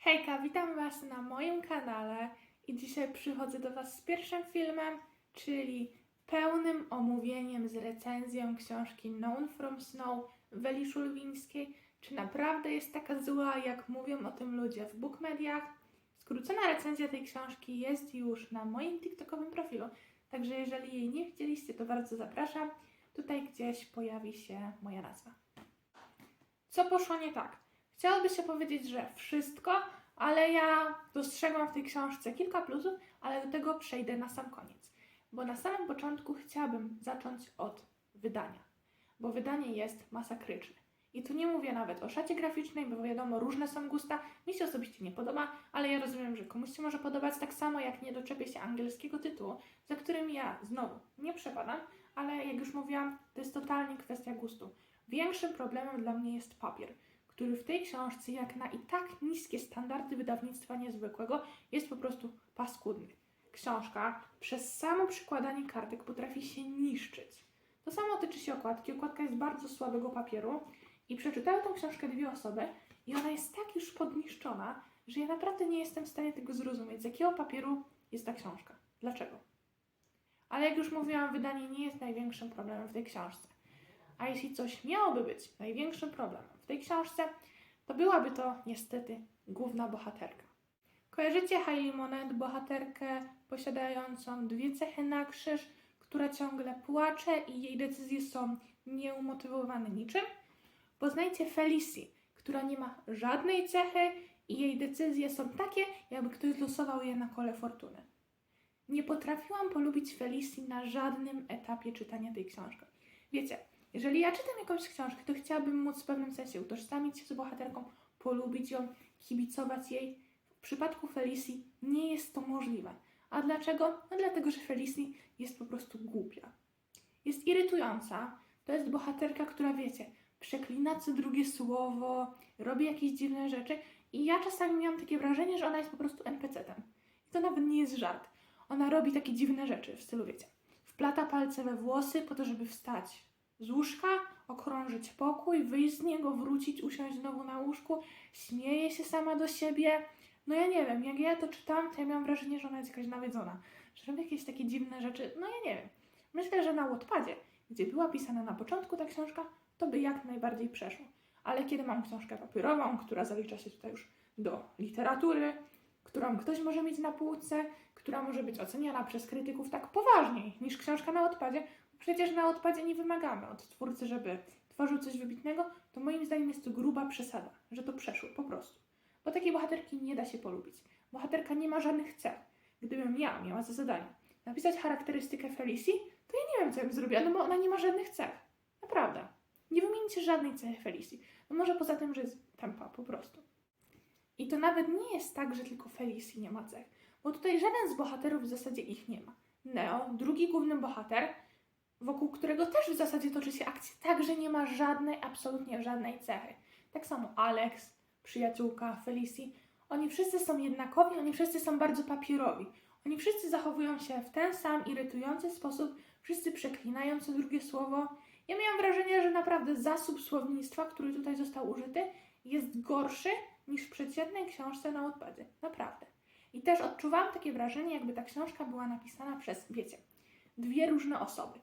Hejka, witam Was na moim kanale i dzisiaj przychodzę do Was z pierwszym filmem, czyli pełnym omówieniem z recenzją książki Known from Snow Weli Szulwińskiej. Czy naprawdę jest taka zła, jak mówią o tym ludzie w bookmediach? Skrócona recenzja tej książki jest już na moim TikTokowym profilu, także jeżeli jej nie widzieliście, to bardzo zapraszam. Tutaj gdzieś pojawi się moja nazwa. Co poszło nie tak? Chciałoby się powiedzieć, że wszystko, ale ja dostrzegłam w tej książce kilka plusów, ale do tego przejdę na sam koniec. Bo na samym początku chciałabym zacząć od wydania, bo wydanie jest masakryczne. I tu nie mówię nawet o szacie graficznej, bo wiadomo, różne są gusta. Mi się osobiście nie podoba, ale ja rozumiem, że komuś się może podobać tak samo, jak nie doczepię się angielskiego tytułu, za którym ja znowu nie przepadam, ale jak już mówiłam, to jest totalnie kwestia gustu. Większym problemem dla mnie jest papier który w tej książce, jak na i tak niskie standardy wydawnictwa niezwykłego, jest po prostu paskudny. Książka przez samo przykładanie kartek potrafi się niszczyć. To samo tyczy się okładki. Okładka jest bardzo słabego papieru i przeczytały tę książkę dwie osoby i ona jest tak już podniszczona, że ja naprawdę nie jestem w stanie tego zrozumieć, z jakiego papieru jest ta książka. Dlaczego? Ale jak już mówiłam, wydanie nie jest największym problemem w tej książce. A jeśli coś miałoby być największym problemem w tej książce, to byłaby to niestety główna bohaterka. Kojarzycie Hailey Monet, bohaterkę posiadającą dwie cechy na krzyż, która ciągle płacze i jej decyzje są nieumotywowane niczym? Poznajcie Felicie, która nie ma żadnej cechy i jej decyzje są takie, jakby ktoś losował je na kole fortuny. Nie potrafiłam polubić Felicji na żadnym etapie czytania tej książki. Wiecie, jeżeli ja czytam jakąś książkę, to chciałabym móc w pewnym sensie utożsamić się z bohaterką, polubić ją, kibicować jej. W przypadku Felicji nie jest to możliwe. A dlaczego? No dlatego, że Felicji jest po prostu głupia. Jest irytująca. To jest bohaterka, która wiecie, przeklina co drugie słowo, robi jakieś dziwne rzeczy i ja czasami miałam takie wrażenie, że ona jest po prostu NPC-tem. I to nawet nie jest żart. Ona robi takie dziwne rzeczy w stylu, wiecie, wplata palce we włosy po to, żeby wstać z łóżka, okrążyć pokój, wyjść z niego, wrócić, usiąść znowu na łóżku, śmieje się sama do siebie. No ja nie wiem, jak ja to czytam, to ja miałam wrażenie, że ona jest jakaś nawiedzona, że robi jakieś takie dziwne rzeczy. No ja nie wiem. Myślę, że na Wattpadzie, gdzie była pisana na początku ta książka, to by jak najbardziej przeszło. Ale kiedy mam książkę papierową, która zalicza się tutaj już do literatury, którą ktoś może mieć na półce, która może być oceniana przez krytyków tak poważniej niż książka na odpadzie, przecież na odpadzie nie wymagamy od twórcy, żeby tworzył coś wybitnego, to moim zdaniem jest to gruba przesada, że to przeszło po prostu. Bo takiej bohaterki nie da się polubić. Bohaterka nie ma żadnych cech. Gdybym ja miała za zadanie napisać charakterystykę Felicji, to ja nie wiem, co bym zrobiła, no bo ona nie ma żadnych cech. Naprawdę. Nie wymienicie żadnej cechy Felicji. No może poza tym, że jest tempa po prostu. I to nawet nie jest tak, że tylko Felicji nie ma cech, bo tutaj żaden z bohaterów w zasadzie ich nie ma. Neo, drugi główny bohater, wokół którego też w zasadzie toczy się akcja, także nie ma żadnej, absolutnie żadnej cechy. Tak samo Alex, przyjaciółka Felicji, oni wszyscy są jednakowi, oni wszyscy są bardzo papierowi. Oni wszyscy zachowują się w ten sam irytujący sposób, wszyscy przeklinają co drugie słowo. Ja miałam wrażenie, że naprawdę zasób słownictwa, który tutaj został użyty, jest gorszy niż w przeciętnej książce na odpadzie. Naprawdę. I też odczuwałam takie wrażenie, jakby ta książka była napisana przez, wiecie, dwie różne osoby.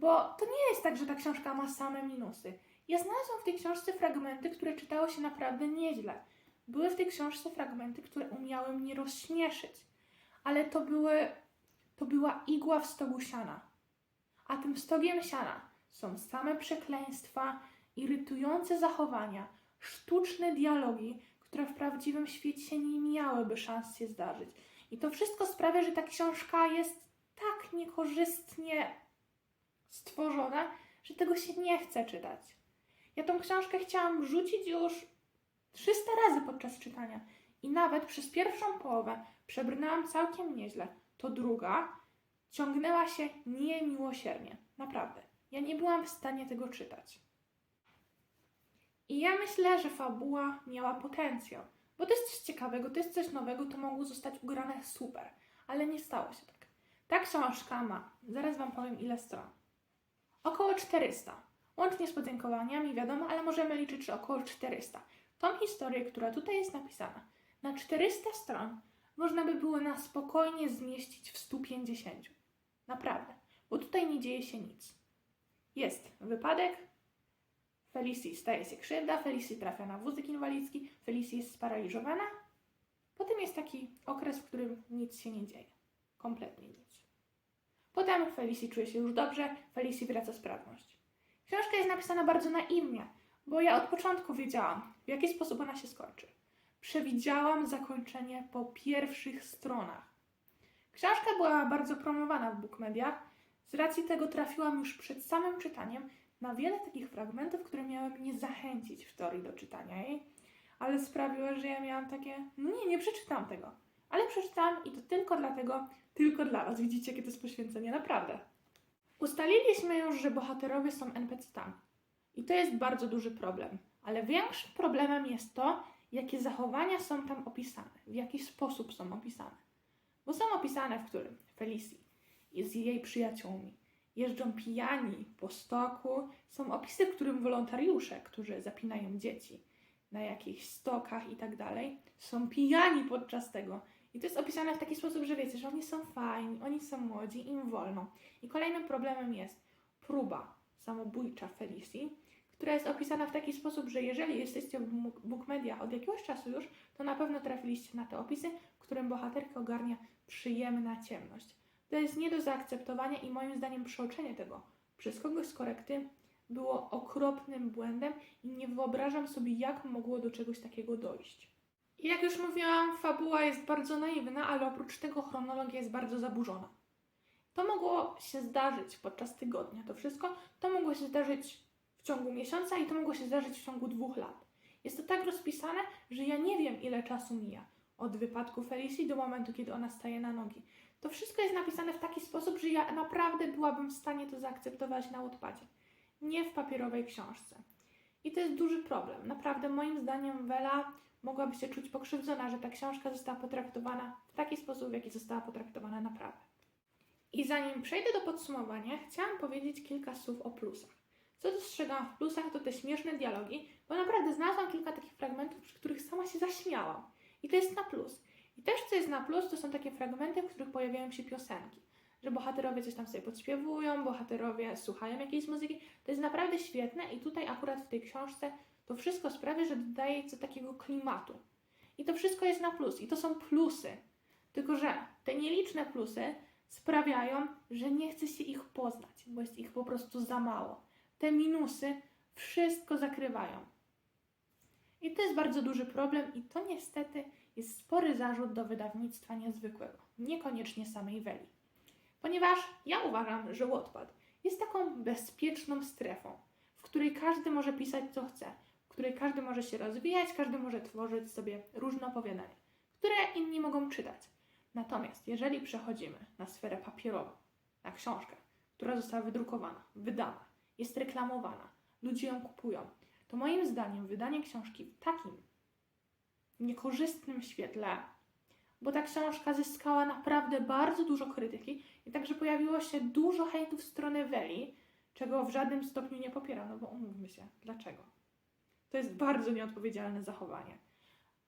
Bo to nie jest tak, że ta książka ma same minusy. Ja znalazłam w tej książce fragmenty, które czytało się naprawdę nieźle. Były w tej książce fragmenty, które umiały mnie rozśmieszyć. Ale to były, to była igła w stogu siana. A tym stogiem siana są same przekleństwa, irytujące zachowania, sztuczne dialogi, które w prawdziwym świecie nie miałyby szans się zdarzyć. I to wszystko sprawia, że ta książka jest tak niekorzystnie stworzona, że tego się nie chce czytać. Ja tą książkę chciałam rzucić już 300 razy podczas czytania i nawet przez pierwszą połowę przebrnęłam całkiem nieźle. To druga ciągnęła się niemiłosiernie. Naprawdę. Ja nie byłam w stanie tego czytać. I ja myślę, że fabuła miała potencjał, bo to jest coś ciekawego, to jest coś nowego, to mogło zostać ugrane super, ale nie stało się tak. Ta książka ma, zaraz Wam powiem ile stron, około 400. Łącznie z podziękowaniami, wiadomo, ale możemy liczyć, że około 400. Tą historię, która tutaj jest napisana, Na 400 stron można by było na spokojnie zmieścić w 150. Naprawdę, bo tutaj nie dzieje się nic. Jest wypadek, Felicji staje się krzywda, Felicji trafia na wózek inwalidzki, Felicji jest sparaliżowana. Potem jest taki okres, w którym nic się nie dzieje. Kompletnie nic. Potem Felicji czuje się już dobrze, Felicji wraca sprawność. Książka jest napisana bardzo naiwnie, bo ja od początku wiedziałam, w jaki sposób ona się skończy. Przewidziałam zakończenie po pierwszych stronach. Książka była bardzo promowana w bookmediach, z racji tego trafiłam już przed samym czytaniem na wiele takich fragmentów, które miały mnie zachęcić w teorii do czytania jej, ale sprawiło, że ja miałam takie, no nie, nie przeczytam tego. Ale przeczytałam i to tylko dlatego, tylko dla Was. Widzicie, jakie to jest poświęcenie, naprawdę. Ustaliliśmy już, że bohaterowie są NPC-tami. I to jest bardzo duży problem. Ale większym problemem jest to, jakie zachowania są tam opisane, w jaki sposób są opisane. Bo są opisane, w którym Felicji jest z jej przyjaciółmi, jeżdżą pijani po stoku, są opisy, w którym wolontariusze, którzy zapinają dzieci na jakichś stokach i tak dalej, są pijani podczas tego. I to jest opisane w taki sposób, że wiecie, że oni są fajni, oni są młodzi, im wolno. I kolejnym problemem jest próba samobójcza Felicji, która jest opisana w taki sposób, że jeżeli jesteście w Book- Bookmedia od jakiegoś czasu już, to na pewno trafiliście na te opisy, w którym bohaterka ogarnia przyjemna ciemność. To jest nie do zaakceptowania i moim zdaniem przeoczenie tego przez kogoś z korekty było okropnym błędem i nie wyobrażam sobie, jak mogło do czegoś takiego dojść. Jak już mówiłam, fabuła jest bardzo naiwna, ale oprócz tego chronologia jest bardzo zaburzona. To mogło się zdarzyć podczas tygodnia, to wszystko. To mogło się zdarzyć w ciągu miesiąca i to mogło się zdarzyć w ciągu dwóch lat. Jest to tak rozpisane, że ja nie wiem, ile czasu mija od wypadku Felicji do momentu, kiedy ona staje na nogi. To wszystko jest napisane w taki sposób, że ja naprawdę byłabym w stanie to zaakceptować na odpadzie, nie w papierowej książce. I to jest duży problem. Naprawdę, moim zdaniem, Wela mogłaby się czuć pokrzywdzona, że ta książka została potraktowana w taki sposób, w jaki została potraktowana naprawdę. I zanim przejdę do podsumowania, chciałam powiedzieć kilka słów o plusach. Co dostrzegam w plusach, to te śmieszne dialogi, bo naprawdę znalazłam kilka takich fragmentów, przy których sama się zaśmiałam. I to jest na plus. I też co jest na plus, to są takie fragmenty, w których pojawiają się piosenki. Że bohaterowie coś tam sobie podśpiewują, bohaterowie słuchają jakiejś muzyki. To jest naprawdę świetne i tutaj akurat w tej książce to wszystko sprawia, że dodaje co takiego klimatu. I to wszystko jest na plus. I to są plusy. Tylko, że te nieliczne plusy sprawiają, że nie chce się ich poznać, bo jest ich po prostu za mało. Te minusy wszystko zakrywają. I to jest bardzo duży problem i to niestety jest spory zarzut do wydawnictwa niezwykłego, niekoniecznie samej Weli. Ponieważ ja uważam, że Wattpad jest taką bezpieczną strefą, w której każdy może pisać co chce, w której każdy może się rozwijać, każdy może tworzyć sobie różne opowiadania, które inni mogą czytać. Natomiast jeżeli przechodzimy na sferę papierową, na książkę, która została wydrukowana, wydana, jest reklamowana, ludzie ją kupują, to moim zdaniem wydanie książki w takim niekorzystnym świetle, bo ta książka zyskała naprawdę bardzo dużo krytyki i także pojawiło się dużo hejtu w stronę Weli, czego w żadnym stopniu nie popieram, no bo umówmy się, dlaczego? To jest bardzo nieodpowiedzialne zachowanie.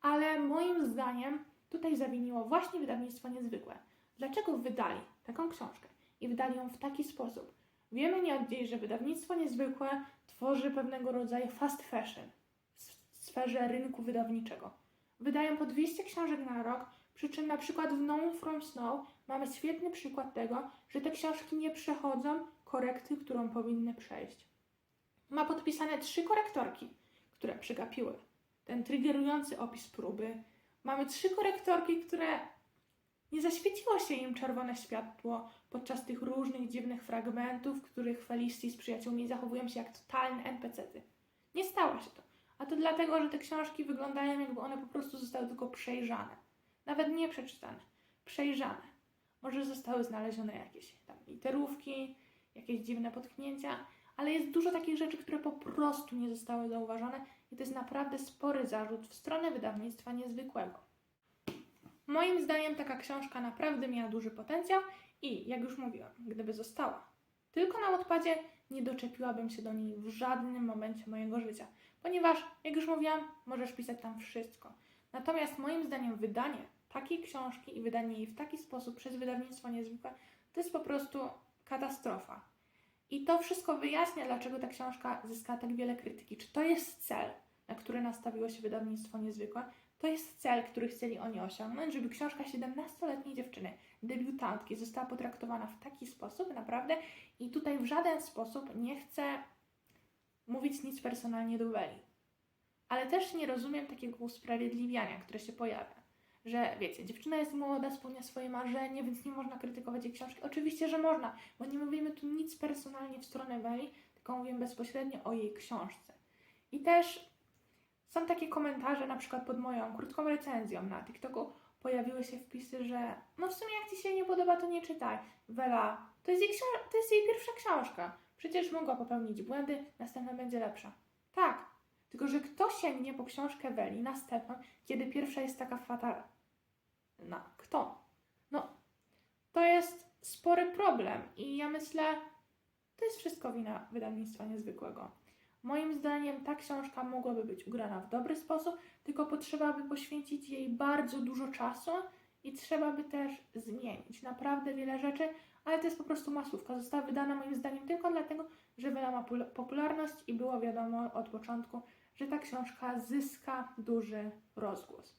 Ale moim zdaniem tutaj zawiniło właśnie wydawnictwo niezwykłe. Dlaczego wydali taką książkę i wydali ją w taki sposób? Wiemy nie od dziś, że wydawnictwo niezwykłe tworzy pewnego rodzaju fast fashion w sferze rynku wydawniczego. Wydają po 200 książek na rok, przy czym na przykład w No From Snow mamy świetny przykład tego, że te książki nie przechodzą korekty, którą powinny przejść. Ma podpisane trzy korektorki, które przegapiły ten triggerujący opis próby. Mamy trzy korektorki, które nie zaświeciło się im czerwone światło podczas tych różnych dziwnych fragmentów, w których Felicity z przyjaciółmi zachowują się jak totalne NPC-ty. Nie stało się to. A to dlatego, że te książki wyglądają jakby one po prostu zostały tylko przejrzane. Nawet nie przeczytane. Przejrzane. Może zostały znalezione jakieś tam literówki, jakieś dziwne potknięcia, ale jest dużo takich rzeczy, które po prostu nie zostały zauważone i to jest naprawdę spory zarzut w stronę wydawnictwa niezwykłego. Moim zdaniem taka książka naprawdę miała duży potencjał i, jak już mówiłam, gdyby została tylko na odpadzie, nie doczepiłabym się do niej w żadnym momencie mojego życia. Ponieważ, jak już mówiłam, możesz pisać tam wszystko. Natomiast moim zdaniem wydanie takiej książki i wydanie jej w taki sposób przez wydawnictwo niezwykłe to jest po prostu katastrofa. I to wszystko wyjaśnia, dlaczego ta książka zyskała tak wiele krytyki. Czy to jest cel, na który nastawiło się wydawnictwo niezwykłe? To jest cel, który chcieli oni osiągnąć, żeby książka 17-letniej dziewczyny, debiutantki, została potraktowana w taki sposób, naprawdę. I tutaj w żaden sposób nie chcę mówić nic personalnie do Weli. Ale też nie rozumiem takiego usprawiedliwiania, które się pojawia. Że wiecie, dziewczyna jest młoda, spełnia swoje marzenie, więc nie można krytykować jej książki. Oczywiście, że można, bo nie mówimy tu nic personalnie w stronę Weli, tylko mówimy bezpośrednio o jej książce. I też są takie komentarze, na przykład pod moją krótką recenzją na TikToku pojawiły się wpisy, że no w sumie jak Ci się nie podoba, to nie czytaj. Wela, to jest jej, to jest jej pierwsza książka. Przecież mogła popełnić błędy, następna będzie lepsza. Tak, tylko że kto sięgnie po książkę Weli następną, kiedy pierwsza jest taka fatalna? Kto? No, to jest spory problem i ja myślę, to jest wszystko wina wydawnictwa niezwykłego. Moim zdaniem ta książka mogłaby być ugrana w dobry sposób, tylko potrzeba by poświęcić jej bardzo dużo czasu i trzeba by też zmienić naprawdę wiele rzeczy, ale to jest po prostu masówka. Została wydana moim zdaniem tylko dlatego, że Wela ma pul- popularność i było wiadomo od początku, że ta książka zyska duży rozgłos.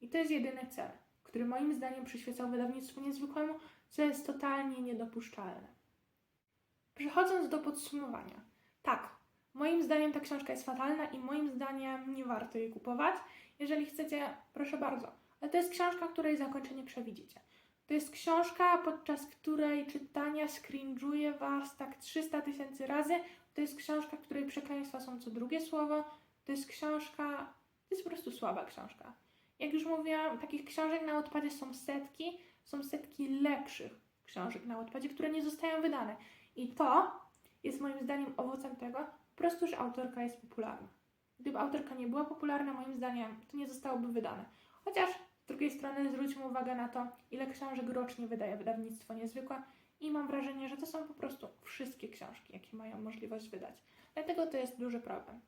I to jest jedyny cel, który moim zdaniem przyświecał wydawnictwu niezwykłemu, co jest totalnie niedopuszczalne. Przechodząc do podsumowania. Tak, moim zdaniem ta książka jest fatalna i moim zdaniem nie warto jej kupować. Jeżeli chcecie, proszę bardzo. Ale to jest książka, której zakończenie przewidzicie. To jest książka, podczas której czytania skrinżuje Was tak 300 tysięcy razy. To jest książka, której przekleństwa są co drugie słowo. To jest książka, to jest po prostu słaba książka. Jak już mówiłam, takich książek na odpadzie są setki, są setki lepszych książek na odpadzie, które nie zostają wydane. I to jest moim zdaniem owocem tego, po prostu, że autorka jest popularna. Gdyby autorka nie była popularna, moim zdaniem to nie zostałoby wydane. Chociaż z drugiej strony zwróćmy uwagę na to, ile książek rocznie wydaje wydawnictwo niezwykłe i mam wrażenie, że to są po prostu wszystkie książki, jakie mają możliwość wydać. Dlatego to jest duży problem.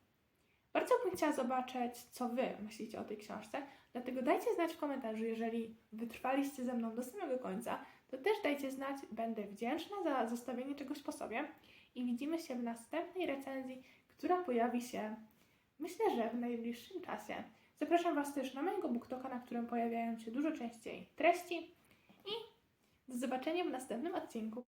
Bardzo bym chciała zobaczyć, co Wy myślicie o tej książce, dlatego dajcie znać w komentarzu, jeżeli wytrwaliście ze mną do samego końca, to też dajcie znać, będę wdzięczna za zostawienie czegoś po sobie i widzimy się w następnej recenzji, która pojawi się, myślę, że w najbliższym czasie. Zapraszam Was też na mojego BookToka, na którym pojawiają się dużo częściej treści i do zobaczenia w następnym odcinku.